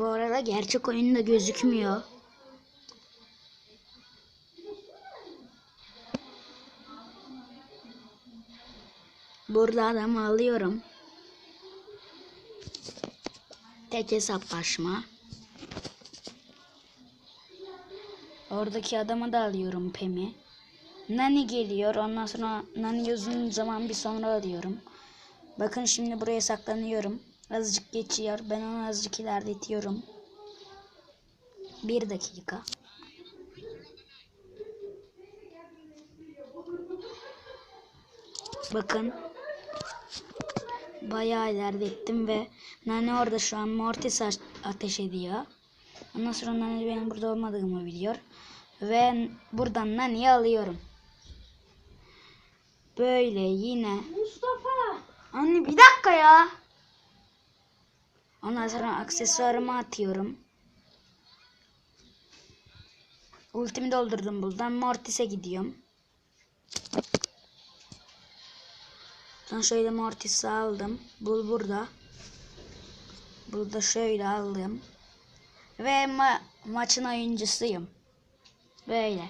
Bu arada gerçek oyunda gözükmüyor. Burada adamı alıyorum. Tek hesaplaşma. Oradaki adamı da alıyorum Pem'i. Nani geliyor. Ondan sonra Nani uzun zaman bir sonra alıyorum. Bakın şimdi buraya saklanıyorum. Azıcık geçiyor. Ben onu azıcık ilerletiyorum. Bir dakika. Bakın. Bayağı ilerlettim ve Nani orada şu an Mortis ateş ediyor. Ondan sonra Nani benim burada olmadığımı biliyor. Ve buradan Nani'yi alıyorum. Böyle yine. Mustafa. Anne bir dakika ya. Ondan sonra aksesuarımı atıyorum. Ultimi doldurdum buradan. Mortis'e gidiyorum. Sonra şöyle Mortis'i aldım. Bul burada. Burada şöyle aldım. Ve ma- maçın oyuncusuyum. Böyle.